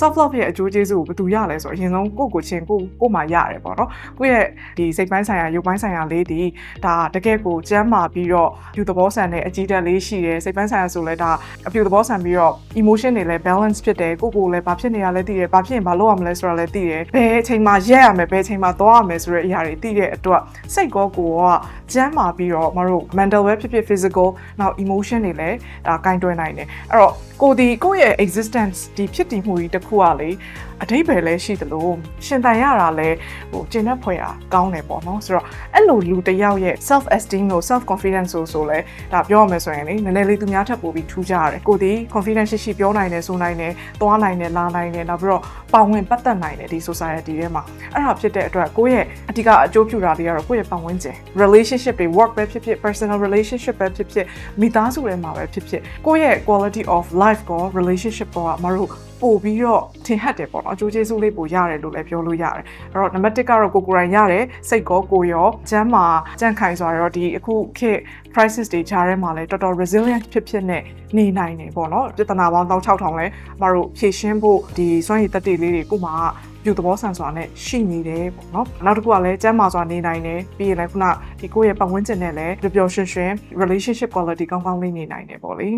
self love ရဲ့အကျိုးကျေးဇူးကိုဘယ်သူရလဲဆိုတော့အရင်ဆုံးကိုယ့်ကိုယ်ချင်းကိုယ့်ကိုယ်မှရတယ်ပေါ့နော်ကိုယ့်ရဲ့ဒီစိတ်ပိုင်းဆိုင်ရာရုပ်ပိုင်းဆိုင်ရာလေးဒီဒါတကယ့်ကိုကျမ်းမာပြီးတော့ပြူသဘောဆန်တဲ့အကြည့်တက်လေးရှိတယ်စိတ်ပိုင်းဆိုင်ရာဆိုလဲဒါအပြူသဘောဆန်ပြီးတော့ emotion တွေလည်း balance ဖြစ်တယ်ကိုယ့်ကိုယ်လည်းဘာဖြစ်နေရလဲသိတယ်ဘာဖြစ်ရင်ဘာလုပ်ရမလဲဆိုတာလည်းသိတယ်ဘယ်အချိန်မှာရက်ရမယ်ဘယ်အချိန်မှာသွားရမယ်ဆိုတဲ့အရာတွေသိတဲ့အတွက်စိတ်ကောကိုယ်ကကျမ်းမာပြီးတော့မတို့ mental ပဲဖြစ်ဖြစ် physical နောက် emotion တွေလည်းဒါကင်တွယ်နိုင်တယ်အဲ့တော့ကိုဒီကိုယ့်ရဲ့ existence ဒီဖြစ်တည်မှုကြီးတစ်ခုကလေအတိတ်ပဲလည်းရှိသလိုရှင်တန်ရတာလည်းဟိုကျင့်တဲ့ဖွယ်ရာကောင်းတယ်ပေါ့နော်ဆိုတော့အဲ့လိုလူတစ်ယောက်ရဲ့ self esteem ကို self confidence ဆိုဆိုလဲဒါပြောရမယ်ဆိုရင်လေနည်းနည်းလေးသူများထပ်ပို့ပြီးထူးကြရတယ်ကိုဒီ confidence ရှိရှိပြောနိုင်တယ်ဆိုနိုင်တယ်သွားနိုင်တယ်လာနိုင်တယ်နောက်ပြီးတော့ပါဝင်ပတ်သက်နိုင်တယ်ဒီ society ထဲမှာအဲ့ဒါဖြစ်တဲ့အတွက်ကိုယ့်ရဲ့အဓိကအကျိုးပြုတာတွေကတော့ကိုယ့်ရဲ့ပတ်ဝန်းကျင် relationship တွေ work ပဲဖြစ်ဖြစ် personal relationship ပဲဖြစ်ဖြစ်မိသားစုထဲမှာပဲဖြစ်ဖြစ်ကိုယ့်ရဲ့ quality of life ကော relationship ကောကမတို့ ပို့ပြီးတော့ထင်ဟပ်တယ်ပေါ့နော်အကျိုးကျေးဇူးလေးပို့ရတယ်လို့လည်းပြောလို့ရတယ်အဲ့တော့နံပါတ်1ကတော့ကိုကိုယ်တိုင်ရတယ်စိတ်ကောကိုယ်ရောကျမ်းမာကြန့်ခိုင်စွာရောဒီအခုခေတ် crisis တွေကြားထဲမှာလည်းတော်တော် resilient ဖြစ်ဖြစ်နဲ့နေနိုင်တယ်ပေါ့နော်ပြဿနာပေါင်း16000လဲမတို့ဖြည့်ရှင်းဖို့ဒီစွမ်းရည်တက်တေလေးတွေကိုမှပြူသဘောဆန်စွာနဲ့ရှိနေတယ်ပေါ့နော်နောက်တစ်ခုကလည်းကျမ်းမာစွာနေနိုင်တယ်ပြီးရင်လည်းခုနဒီကိုယ့်ရဲ့ပတ်ဝန်းကျင်နဲ့လည်းပျော်ပျော်ရွှင်ရွှင် relationship quality ကောင်းကောင်းလေးနေနိုင်တယ်ပေါ့လေ